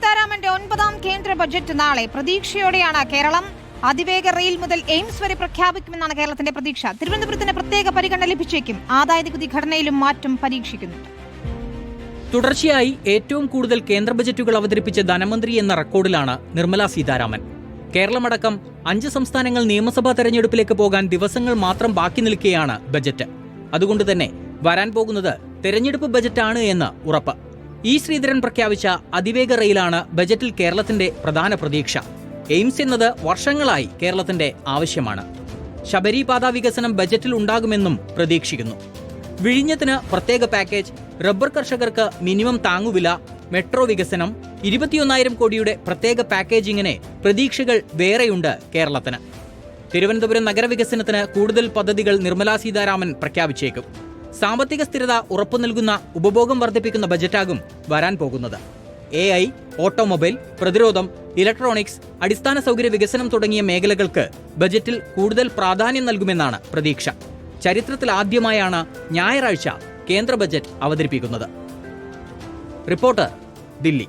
സീതാരാമന്റെ ഒൻപതാം കേന്ദ്ര ബജറ്റ് നാളെ. പ്രതീക്ഷയോടെയാണ് കേരളം. അതിവേഗ റെയിൽ മുതൽ എയിംസ് വരെ പ്രഖ്യാപിക്കുമെന്നാണ് കേരളത്തിന്റെ പ്രതീക്ഷ. തിരുവനന്തപുരത്തിന് പ്രത്യേക പരിഗണന ലഭിച്ചേക്കും. ആദായ നികുതി ഘടനയിലും മാറ്റം പരീക്ഷിക്കുന്നുണ്ട് തുടർച്ചയായി ഏറ്റവും കൂടുതൽ കേന്ദ്ര ബജറ്റുകൾ അവതരിപ്പിച്ച ധനമന്ത്രി എന്ന റെക്കോർഡിലാണ് നിർമ്മല സീതാരാമൻ. കേരളമടക്കം അഞ്ച് സംസ്ഥാനങ്ങൾ നിയമസഭാ തെരഞ്ഞെടുപ്പിലേക്ക് പോകാൻ ദിവസങ്ങൾ മാത്രം ബാക്കി നിൽക്കുകയാണ് ബജറ്റ്. അതുകൊണ്ട് തന്നെ വരാൻ പോകുന്നത് തെരഞ്ഞെടുപ്പ് ബജറ്റാണ് എന്ന് ഉറപ്പ്. ഇ ശ്രീധരൻ പ്രഖ്യാപിച്ച അതിവേഗ റെയിലാണ് ബജറ്റിൽ കേരളത്തിന്റെ പ്രധാന പ്രതീക്ഷ. എയിംസ് എന്നത് വർഷങ്ങളായി കേരളത്തിന്റെ ആവശ്യമാണ്. ശബരിപാത വികസനം ബജറ്റിൽ ഉണ്ടാകുമെന്നും പ്രതീക്ഷിക്കുന്നു. വിഴിഞ്ഞത്തിന് പ്രത്യേക പാക്കേജ് റബ്ബർ കർഷകർക്ക് മിനിമം താങ്ങുവില മെട്രോ വികസനം ഇരുപത്തിയൊന്നായിരം കോടിയുടെ പ്രത്യേക പാക്കേജിങ്ങിനെ പ്രതീക്ഷകൾ വേറെയുണ്ട് കേരളത്തിന്. തിരുവനന്തപുരം നഗരവികസനത്തിന് കൂടുതൽ പദ്ധതികൾ നിർമ്മലാ സീതാരാമൻ പ്രഖ്യാപിച്ചേക്കും. സാമ്പത്തിക സ്ഥിരത ഉറപ്പു നൽകുന്ന ഉപഭോഗം വർദ്ധിപ്പിക്കുന്ന ബജറ്റാകും വരാൻ പോകുന്നത്. എ ഐ ഓട്ടോമൊബൈൽ പ്രതിരോധം ഇലക്ട്രോണിക്സ് അടിസ്ഥാന സൗകര്യ വികസനം തുടങ്ങിയ മേഖലകൾക്ക് ബജറ്റിൽ കൂടുതൽ പ്രാധാന്യം നൽകുമെന്നാണ് പ്രതീക്ഷ. ചരിത്രത്തിൽ ആദ്യമായാണ് ഞായറാഴ്ച കേന്ദ്ര ബജറ്റ് അവതരിപ്പിക്കുന്നത്. റിപ്പോർട്ടർ ദില്ലി.